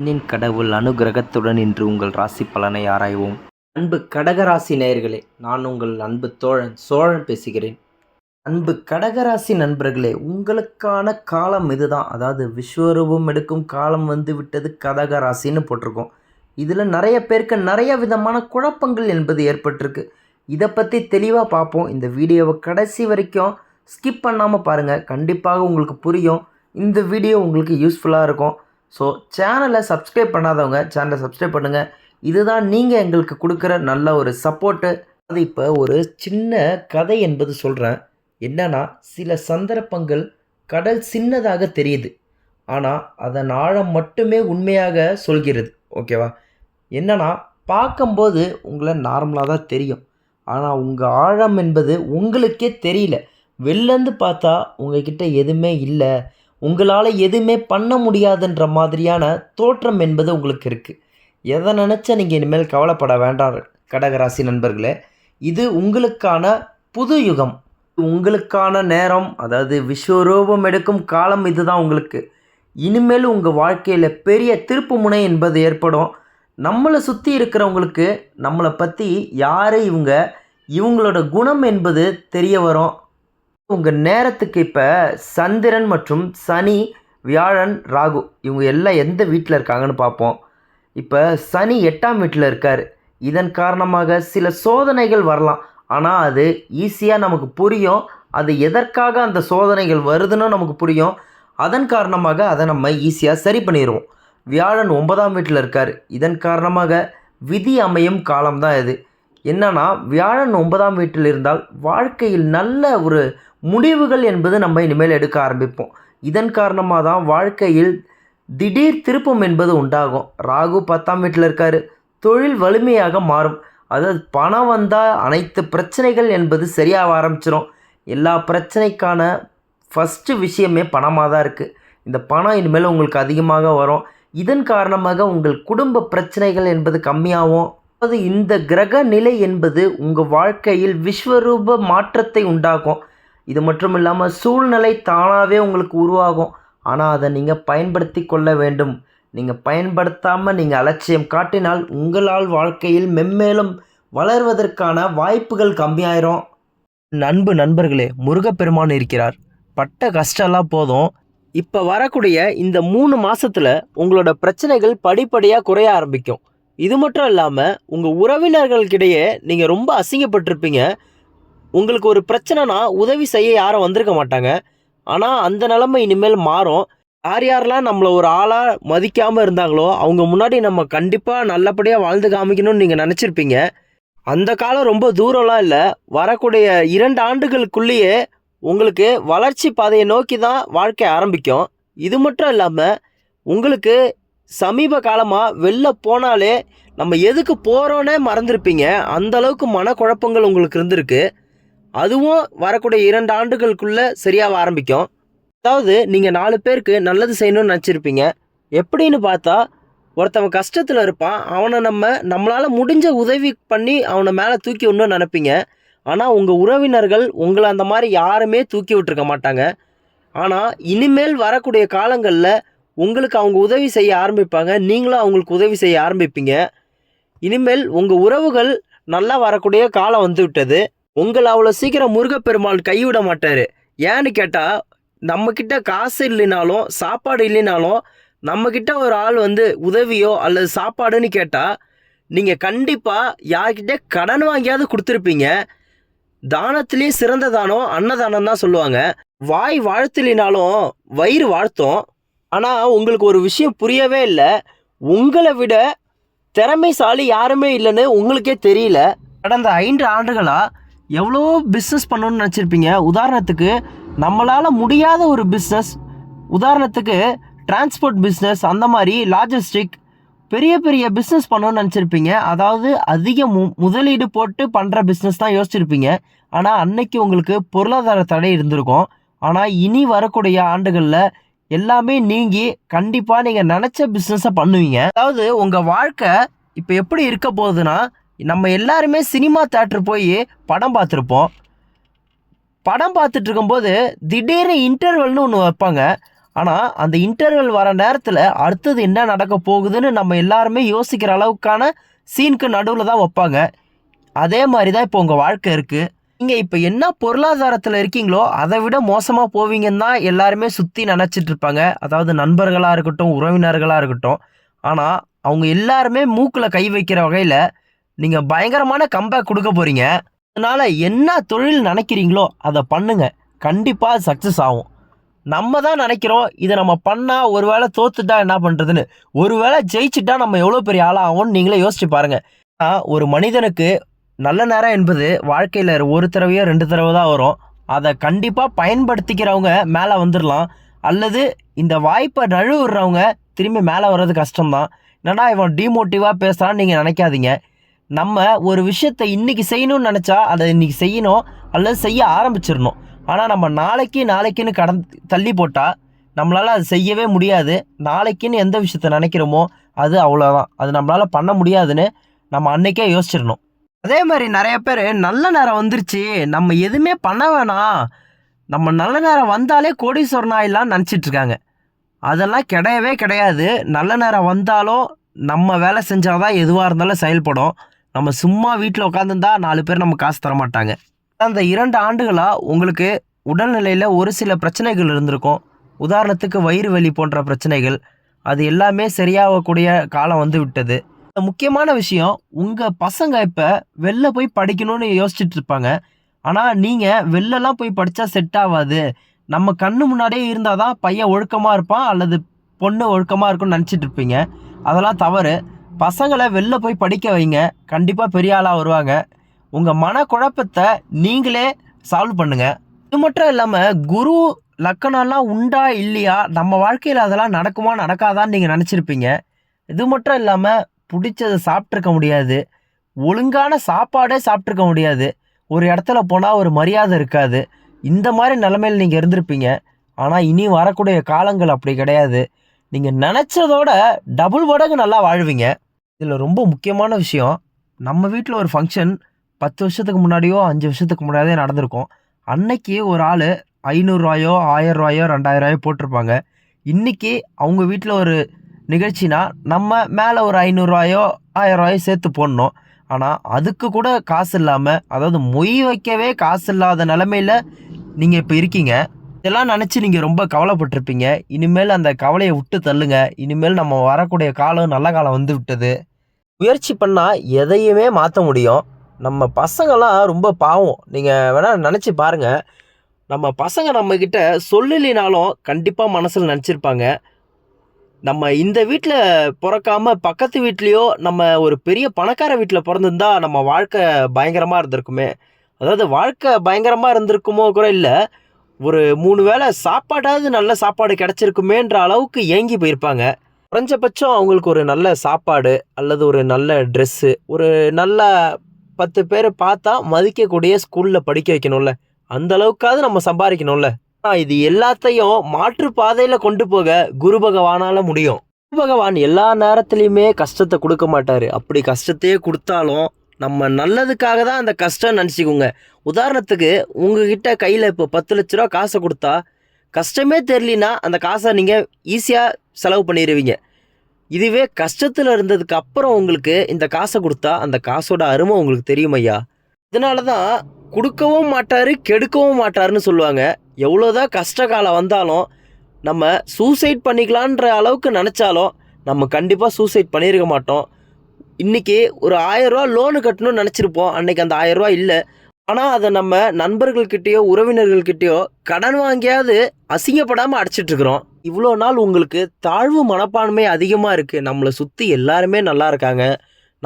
பெண்ணின் கடவுள் அனுகிரகத்துடன் இன்று உங்கள் ராசி பலனை ஆராய்வோம். அன்பு கடகராசி நேயர்களே நான் உங்கள் அன்பு தோழன் சோழன் பேசுகிறேன். அன்பு கடகராசி நண்பர்களே உங்களுக்கான காலம் இதுதான். அதாவது விஸ்வரூபம் எடுக்கும் காலம் வந்து விட்டது கடகராசின்னு போட்டிருக்கோம். இதில் நிறைய பேருக்கு நிறைய விதமான குழப்பங்கள் என்பது ஏற்பட்டிருக்கு. இதை பற்றி தெளிவாக பார்ப்போம். இந்த வீடியோவை கடைசி வரைக்கும் ஸ்கிப் பண்ணாமல் பாருங்கள் கண்டிப்பாக உங்களுக்கு புரியும். இந்த வீடியோ உங்களுக்கு யூஸ்ஃபுல்லாக இருக்கும். ஸோ சேனலை சப்ஸ்கிரைப் பண்ணாதவங்க சேனலை சப்ஸ்கிரைப் பண்ணுங்கள் இதுதான் நீங்கள் எங்களுக்கு கொடுக்குற நல்ல ஒரு சப்போர்ட்டு அது இப்போ ஒரு சின்ன கதை என்பது சொல்கிறேன் என்னன்னா சில சந்தர்ப்பங்கள் கடல் சின்னதாக தெரியுது. ஆனால் அதன் ஆழம் மட்டுமே உண்மையாக சொல்கிறது. ஓகேவா என்னன்னா பார்க்கும்போது உங்களை நார்மலாக தான் தெரியும். ஆனால் உங்கள் ஆழம் என்பது உங்களுக்கே தெரியல. வெளிலேருந்து பார்த்தா உங்ககிட்ட எதுவுமே இல்லை. உங்களால் எதுவுமே பண்ண முடியாதுன்ற மாதிரியான தோற்றம் என்பது உங்களுக்கு இருக்குது எதை நினச்சா நீங்கள் இனிமேல் கவலைப்பட வேண்டாம் கடகராசி நண்பர்களே. இது உங்களுக்கான புது யுகம். உங்களுக்கான நேரம் அதாவது விஸ்வரூபம் எடுக்கும் காலம் இதுதான் உங்களுக்கு. இனிமேல் உங்கள் வாழ்க்கையில் பெரிய திருப்பு முனை என்பது ஏற்படும். நம்மளை சுற்றி இருக்கிறவங்களுக்கு நம்மளை பற்றி யார் இவங்க? இவங்களோட குணம் என்பது தெரிய வரும். உங்கள் நேரத்துக்கு இப்போ சந்திரன் மற்றும் சனி வியாழன் ராகு இவங்க எல்லாம் எந்த வீட்டில் இருக்காங்கன்னு பார்ப்போம் இப்போ சனி எட்டாம் வீட்டில் இருக்கார். இதன் காரணமாக சில சோதனைகள் வரலாம். ஆனால் அது ஈஸியாக நமக்கு புரியும். அது எதற்காக அந்த சோதனைகள் வருதுன்னு நமக்கு புரியும். அதன் காரணமாக அதை நம்ம ஈஸியாக சரி பண்ணிடுவோம் வியாழன் ஒன்பதாம் வீட்டில் இருக்கார். இதன் காரணமாக விதி அமையும் காலம்தான் இது. என்னன்னா வியாழன் ஒன்பதாம் வீட்டில் இருந்தால் வாழ்க்கையில் நல்ல ஒரு முடிவுகள் என்பது நம்ம இனிமேல் எடுக்க ஆரம்பிப்போம். இதன் காரணமாக தான் வாழ்க்கையில் திடீர் திருப்பம் என்பது உண்டாகும். ராகு பத்தாம் வீட்டில் இருக்கார் தொழில் வலிமையாக மாறும். அதாவது பணம் வந்தால் அனைத்து பிரச்சனைகள் என்பது சரியாக ஆரம்பிச்சிடும் எல்லா பிரச்சனைக்கான ஃபஸ்ட்டு விஷயமே பணமாக தான் இருக்குது இந்த பணம் இனிமேல் உங்களுக்கு அதிகமாக வரும். இதன் காரணமாக உங்கள் குடும்ப பிரச்சனைகள் என்பது கம்மியாகும். அதாவது இந்த கிரக நிலை என்பது உங்கள் வாழ்க்கையில் விஸ்வரூப மாற்றத்தை உண்டாக்கும். இது மட்டும் இல்லாமல் சூழ்நிலை தானாகவே உங்களுக்கு உருவாகும். ஆனால் அதை நீங்கள் பயன்படுத்தி கொள்ள வேண்டும். நீங்கள் பயன்படுத்தாமல் நீங்கள் அலட்சியம் காட்டினால் உங்களால் வாழ்க்கையில் மென்மேலும் வளர்வதற்கான வாய்ப்புகள் கம்மியாயிரும். நண்பு நண்பர்களே முருகப்பெருமான் இருக்கிறார். பட்ட கஷ்டம்லாம் போதும். இப்போ வரக்கூடிய இந்த மூணு மாதத்தில் உங்களோட பிரச்சனைகள் படிப்படியாக குறைய ஆரம்பிக்கும். இது மட்டும் இல்லாமல் உங்கள் உறவினர்களுக்கிடையே நீங்கள் ரொம்ப அசிங்கப்பட்டிருப்பீங்க. உங்களுக்கு ஒரு பிரச்சனைனா உதவி செய்ய யாரும் வந்திருக்க மாட்டாங்க. ஆனால் அந்த நிலைமை இனிமேல் மாறும். யார் யாரெல்லாம் நம்மளை ஒரு ஆளாக மதிக்காமல் இருந்தாங்களோ அவங்க முன்னாடி நம்ம கண்டிப்பாக நல்லபடியாக வாழ்ந்து காமிக்கணும்னு நீங்கள் நினச்சிருப்பீங்க. அந்த காலம் ரொம்ப தூரம்லாம் இல்லை. வரக்கூடிய இரண்டு ஆண்டுகளுக்குள்ளேயே உங்களுக்கு வளர்ச்சி பாதையை நோக்கி தான் வாழ்க்கை ஆரம்பிக்கும். இது மட்டும் இல்லாமல் உங்களுக்கு சமீப காலமாக வெளில போனாலே நம்ம எதுக்கு போகிறோன்னே மறந்துருப்பீங்க. அந்த அளவுக்கு மனக்குழப்பங்கள் உங்களுக்கு இருந்திருக்கு. அதுவும் வரக்கூடிய இரண்டு ஆண்டுகளுக்குள்ளே சரியாக ஆரம்பிக்கும். அதாவது நீங்கள் நாலு பேருக்கு நல்லது செய்யணும்னு நினச்சிருப்பீங்க. எப்படின்னு பார்த்தா ஒருத்தவன் கஷ்டத்தில் இருப்பான். அவனை நம்ம நம்மளால் முடிஞ்ச உதவி பண்ணி அவனை மேலே தூக்கி விடணும்னு நினைப்பீங்க. ஆனால் உங்கள் உறவினர்கள் உங்களை அந்த மாதிரி யாருமே தூக்கி விட்டுருக்க மாட்டாங்க. ஆனால் இனிமேல் வரக்கூடிய காலங்களில் உங்களுக்கு அவங்க உதவி செய்ய ஆரம்பிப்பாங்க. நீங்களும் அவங்களுக்கு உதவி செய்ய ஆரம்பிப்பீங்க. இனிமேல் உங்கள் உறவுகள் நல்லா வரக்கூடிய காலம் வந்து விட்டது உங்களை அவ்வளோ சீக்கிரம் முருகப்பெருமாள் கைவிட மாட்டார். ஏன்னு கேட்டால் நம்மக்கிட்ட காசு இல்லைனாலும் சாப்பாடு இல்லைனாலும் நம்மக்கிட்ட ஒரு ஆள் வந்து உதவியோ அல்லது சாப்பாடுன்னு கேட்டால் நீங்கள் கண்டிப்பாக யார்கிட்ட கடன் வாங்கியாவது கொடுத்துருப்பீங்க. தானத்திலே சிறந்த தானம் அன்னதானம் தான் சொல்லுவாங்க. வாய் வாழ்த்திலினாலும் வயிறு வாழ்த்தும். ஆனால் உங்களுக்கு ஒரு விஷயம் புரியவே இல்லை. உங்களை விட திறமைசாலி யாருமே இல்லைன்னு உங்களுக்கே தெரியல. கடந்த ஐந்து ஆண்டுகளாக எவ்வளோ பிஸ்னஸ் பண்ணணும்னு நினச்சிருப்பீங்க? உதாரணத்துக்கு நம்மளால் முடியாத ஒரு பிஸ்னஸ் உதாரணத்துக்கு டிரான்ஸ்போர்ட் பிஸ்னஸ் அந்த மாதிரி லாஜிஸ்டிக் பெரிய பெரிய பிஸ்னஸ் பண்ணணும்னு நினச்சிருப்பீங்க. அதாவது அதிக மு முதலீடு போட்டு பண்ணுற பிஸ்னஸ் தான் யோசிச்சிருப்பீங்க. ஆனால் அன்னைக்கு உங்களுக்கு பொருளாதார தடை இருந்திருக்கும். ஆனால் இனி வரக்கூடிய ஆண்டுகளில் எல்லாமே நீங்கி கண்டிப்பாக நீங்கள் நினச்ச பிஸ்னஸை பண்ணுவீங்க. அதாவது உங்கள் வாழ்க்கை இப்போ எப்படி இருக்க போகுதுன்னா நம்ம எல்லாருமே சினிமா தேட்டர் போய் படம் பார்த்துருப்போம். படம் பார்த்துட்டு இருக்கும்போது திடீர்னு இன்டர்வல்னு ஒன்று வைப்பாங்க. ஆனால் அந்த இன்டர்வல் வர நேரத்தில் அடுத்தது என்ன நடக்க போகுதுன்னு நம்ம எல்லாருமே யோசிக்கிற அளவுக்கான சீனுக்கு நடுவில் தான் வைப்பாங்க. அதே மாதிரி தான் இப்போ உங்கள் வாழ்க்கை இருக்குது நீங்கள் இப்போ என்ன பொருளாதாரத்தில் இருக்கீங்களோ அதை விட மோசமாக போவீங்கன்னு தான் எல்லாருமே சுற்றி நினச்சிட்டு இருப்பாங்க. அதாவது நண்பர்களாக இருக்கட்டும் உறவினர்களாக இருக்கட்டும். ஆனால் அவங்க எல்லாருமே மூக்கில் கை வைக்கிற வகையில் நீங்கள் பயங்கரமான கம்பேக் கொடுக்க போகிறீங்க அதனால் என்ன தொழில் நினைக்கிறீங்களோ அதை பண்ணுங்க. கண்டிப்பாக சக்ஸஸ் ஆகும். நம்ம தான் நினைக்கிறோம் இதை நம்ம பண்ணால் ஒரு வேளை தோத்துட்டா என்ன பண்ணுறதுன்னு ஒரு வேளை ஜெயிச்சுட்டா நம்ம எவ்வளோ பெரிய ஆளாகும்னு நீங்களே யோசிச்சு பாருங்கள் ஒரு மனிதனுக்கு நல்ல நேரம் என்பது வாழ்க்கையில் ஒரு தடவையோ ரெண்டு தடவை தான் வரும். அதை கண்டிப்பாக பயன்படுத்திக்கிறவங்க மேலே வந்துடலாம் அல்லது இந்த வாய்ப்பை நழுவுறவங்க திரும்பி மேலே வர்றது கஷ்டம்தான். என்னடா இவன் டிமோட்டிவாக பேசுகிறான்னு நீங்கள் நினைக்காதீங்க. நம்ம ஒரு விஷயத்தை இன்றைக்கி செய்யணும்னு நினச்சா அதை இன்றைக்கி செய்யணும். அல்லது செய்ய ஆரம்பிச்சிடணும். ஆனால் நம்ம நாளைக்கு நாளைக்குன்னு கடந் தள்ளி போட்டால் நம்மளால் அது செய்யவே முடியாது. நாளைக்குன்னு எந்த விஷயத்த நினைக்கிறோமோ அது அவ்வளோதான் அது நம்மளால் பண்ண முடியாதுன்னு நம்ம அன்றைக்கே யோசிச்சிடணும். அதே மாதிரி நிறைய பேர் நல்ல நேரம் வந்துருச்சு. நம்ம எதுவுமே பண்ண வேணாம். நம்ம நல்ல நேரம் வந்தாலே கோடீஸ்வரன் ஆயிடலாம்னு நினச்சிட்ருக்காங்க அதெல்லாம் கிடையவே கிடையாது. நல்ல நேரம் வந்தாலும் நம்ம வேலை செஞ்சால் தான் எதுவாக இருந்தாலும் செயல்படும். நம்ம சும்மா வீட்டில் உட்காந்துருந்தா நாலு பேர் நம்ம காசு தர மாட்டாங்க. அந்த இரண்டு ஆண்டுகளாக உங்களுக்கு உடல்நிலையில் ஒரு சில பிரச்சனைகள் இருந்திருக்கும். உதாரணத்துக்கு வயிறு வலி போன்ற பிரச்சனைகள். அது எல்லாமே சரியாகக்கூடிய காலம் வந்து விட்டது. முக்கியமான விஷயம் உங்கள் பசங்க இப்போ வெளில போய் படிக்கணும்னு யோசிச்சுட்டு இருப்பாங்க ஆனால் நீங்கள் வெளிலலாம் போய் படித்தா செட் ஆகாது நம்ம கண்ணு முன்னாடியே இருந்தால் தான் பையன் ஒழுக்கமாக இருப்பான் அல்லது பொண்ணு ஒழுக்கமாக இருக்கும்னு நினச்சிட்டு இருப்பீங்க அதெல்லாம் தவறு. பசங்களை வெளில போய் படிக்க வைங்க. கண்டிப்பாக பெரிய ஆளாக வருவாங்க. உங்கள் மனக்குழப்பத்தை நீங்களே சால்வ் பண்ணுங்கள் இது மட்டும் இல்லாமல் குரு லக்கணம்லாம் உண்டா இல்லையா? நம்ம வாழ்க்கையில் அதெல்லாம் நடக்குமா நடக்காதான்னு நீங்கள் நினச்சிருப்பீங்க. இது மட்டும் இல்லாமல் பிடிச்சதை சாப்பிட்ருக்க முடியாது. ஒழுங்கான சாப்பாடே சாப்பிட்ருக்க முடியாது. ஒரு இடத்துல போனால் ஒரு மரியாதை இருக்காது. இந்த மாதிரி நிலமையில் நீங்கள் இருந்திருப்பீங்க. ஆனால் இனி வரக்கூடிய காலங்கள் அப்படி கிடையாது. நீங்கள் நினச்சதோட டபுள் மடங்கு நல்லா வாழ்வீங்க. இதில் ரொம்ப முக்கியமான விஷயம் நம்ம வீட்டில் ஒரு ஃபங்க்ஷன் பத்து வருஷத்துக்கு முன்னாடியோ அஞ்சு வருஷத்துக்கு முன்னாடியே நடந்திருக்கும். அன்னைக்கு ஒரு ஆள் ஐநூறுரூவாயோ ஆயிரம் ரூபாயோ ரெண்டாயிரம் ரூபாயோ போட்டிருப்பாங்க. இன்றைக்கி அவங்க வீட்டில் ஒரு நிகழ்ச்சினா நம்ம மேலே ஒரு ஐநூறுரூவாயோ ஆயிரம் ரூபாயோ சேர்த்து போடணும். ஆனால் அதுக்கு கூட காசு இல்லாமல் அதாவது மொய் வைக்கவே காசு இல்லாத நிலமையில நீங்கள் இப்போ இருக்கீங்க. இதெல்லாம் நினச்சி நீங்கள் ரொம்ப கவலைப்பட்டிருப்பீங்க. இனிமேல் அந்த கவலையை விட்டு தள்ளுங்க. இனிமேல் நம்ம வரக்கூடிய காலம் நல்ல காலம் வந்து விட்டது. முயற்சி பண்ணால் எதையுமே மாற்ற முடியும். நம்ம பசங்களாம் ரொம்ப பாவம். நீங்கள் வேணால் நினச்சி பாருங்கள் நம்ம பசங்க நம்மக்கிட்ட சொல்லலினாலும் கண்டிப்பாக மனசில் நினச்சிருப்பாங்க. நம்ம இந்த வீட்டில் பிறக்காம பக்கத்து வீட்லேயோ நம்ம ஒரு பெரிய பணக்கார வீட்டில் பிறந்திருந்தா நம்ம வாழ்க்கை பயங்கரமாக இருந்திருக்குமே. அதாவது வாழ்க்கை பயங்கரமாக இருந்திருக்குமோ கூட இல்லை ஒரு மூணு வேளை சாப்பாடாவது நல்ல சாப்பாடு கிடச்சிருக்குமேன்ற அளவுக்கு ஏங்கி போயிருப்பாங்க. குறைஞ்சபட்சம் அவங்களுக்கு ஒரு நல்ல சாப்பாடு அல்லது ஒரு நல்ல ட்ரெஸ்ஸு ஒரு நல்ல பத்து பேர் பார்த்தா மதிக்கக்கூடிய ஸ்கூலில் படிக்க வைக்கணும்ல. அந்த அளவுக்காவது நம்ம சம்பாதிக்கணும்ல. இது எல்லாத்தையும் மாற்று பாதையில் கொண்டு போக குரு பகவானால் முடியும். குரு பகவான் எல்லா நேரத்துலையுமே கஷ்டத்தை கொடுக்க மாட்டார். அப்படி கஷ்டத்தையே கொடுத்தாலும் நம்ம நல்லதுக்காக தான் அந்த கஷ்டம் நினச்சிக்கோங்க. உதாரணத்துக்கு உங்ககிட்ட கையில் இப்போ பத்து லட்ச ரூபா காசை கொடுத்தா கஷ்டமே தெரியலனா அந்த காசை நீங்கள் ஈஸியாக செலவு பண்ணிடுவீங்க இதுவே கஷ்டத்தில் இருந்ததுக்கு அப்புறம் உங்களுக்கு இந்த காசை கொடுத்தா அந்த காசோட அருமை உங்களுக்கு தெரியும் ஐயா இதனால தான் கொடுக்கவும் மாட்டார் கெடுக்கவும் மாட்டாருன்னு சொல்லுவாங்க. எவ்வளோதான் கஷ்ட காலம் வந்தாலும் நம்ம சூசைட் பண்ணிக்கலான்ற அளவுக்கு நினச்சாலும் நம்ம கண்டிப்பாக சூசைட் பண்ணியிருக்க மாட்டோம். இன்றைக்கி ஒரு ஆயரூவா லோனு கட்டணும்னு நினச்சிருப்போம். அன்னைக்கு அந்த ஆயரூவா இல்லை. ஆனால் அதை நம்ம நண்பர்கள்கிட்டயோ உறவினர்கள்கிட்டயோ கடன் வாங்கியாவது அசிங்கப்படாமல் அடைச்சிட்ருக்குறோம் இவ்வளோ நாள் உங்களுக்கு தாழ்வு மனப்பான்மை அதிகமாக இருக்குது நம்மளை சுற்றி எல்லாருமே நல்லா இருக்காங்க.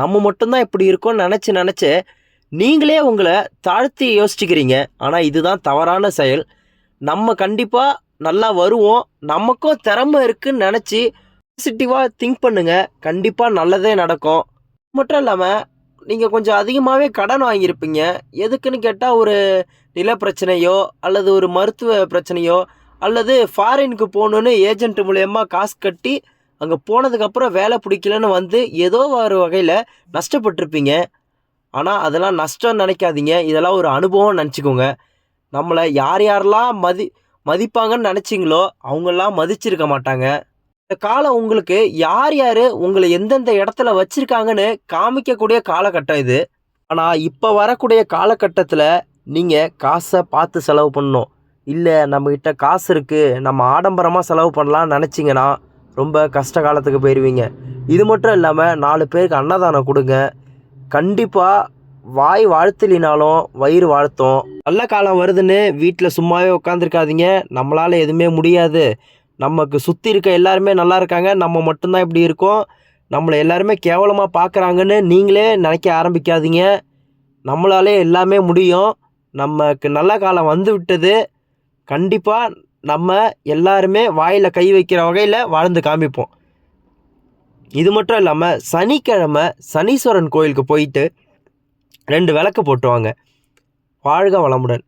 நம்ம மட்டும்தான் இப்படி இருக்கோம்னு நினச்சி நினச்சி நீங்களே உங்களை தாழ்த்தி யோசிச்சுக்கிறீங்க. ஆனால் இதுதான் தவறான செயல். நம்ம கண்டிப்பாக நல்லா வருவோம். நமக்கும் திறமை இருக்குன்னு நினச்சி பாசிட்டிவாக திங்க் பண்ணுங்கள் கண்டிப்பாக நல்லதே நடக்கும். மட்டும் இல்லாமல் நீங்கள் கொஞ்சம் அதிகமாகவே கடன் வாங்கியிருப்பீங்க. எதுக்குன்னு கேட்டால் ஒரு நில பிரச்சனையோ அல்லது ஒரு மருத்துவ பிரச்சனையோ அல்லது ஃபாரினுக்கு போகணுன்னு ஏஜென்ட் மூலயமா காசு கட்டி அங்கே போனதுக்கப்புறம் வேலை பிடிக்கலன்னு வந்து ஏதோ ஒரு வகையில் நஷ்டப்பட்டிருப்பீங்க. ஆனால் அதெல்லாம் நஷ்டம் நினைக்காதீங்க. இதெல்லாம் ஒரு அனுபவம் நினச்சிக்கோங்க. நம்மளை யார் யாரெல்லாம் மதி மதிப்பாங்கன்னு நினச்சிங்களோ அவங்கெல்லாம் மதிச்சிருக்க மாட்டாங்க. இந்த காலம் உங்களுக்கு யார் யார் உங்களை எந்தெந்த இடத்துல வச்சுருக்காங்கன்னு காமிக்கக்கூடிய காலகட்டம் இது. ஆனால் இப்போ வரக்கூடிய காலகட்டத்தில் நீங்கள் காசை பார்த்து செலவு பண்ணணும். இல்லை நம்மக்கிட்ட காசு இருக்குது நம்ம ஆடம்பரமாக செலவு பண்ணலாம்னு நினச்சிங்கன்னா ரொம்ப கஷ்ட காலத்துக்கு போயிடுவீங்க இது மட்டும் இல்லாமல் நாலு பேருக்கு அன்னதானம் கொடுங்க. கண்டிப்பாக வாய் வாழ்த்தலினாலும் வயிறு வாழ்த்தும். நல்ல காலம் வருதுன்னு வீட்டில் சும்மாவே உட்காந்துருக்காதீங்க நம்மளால் எதுவுமே முடியாது. நமக்கு சுற்றி இருக்க எல்லாருமே நல்லா இருக்காங்க. நம்ம மட்டும்தான் இப்படி இருக்கோம். நம்மளை எல்லாருமே கேவலமாக பார்க்குறாங்கன்னு நீங்களே நினைக்க ஆரம்பிக்காதீங்க. நம்மளாலே எல்லாமே முடியும். நமக்கு நல்ல காலம் வந்து விட்டது. கண்டிப்பாக நம்ம எல்லாருமே வாயில் கை வைக்கிற வகையில் வாழ்ந்து காமிப்போம். இது மட்டும் இல்லாமல் சனிக்கிழமை சனீஸ்வரன் கோயிலுக்கு போயிட்டு ரெண்டு விளக்கு போட்டுவாங்க. வாழ்க வளமுடன்.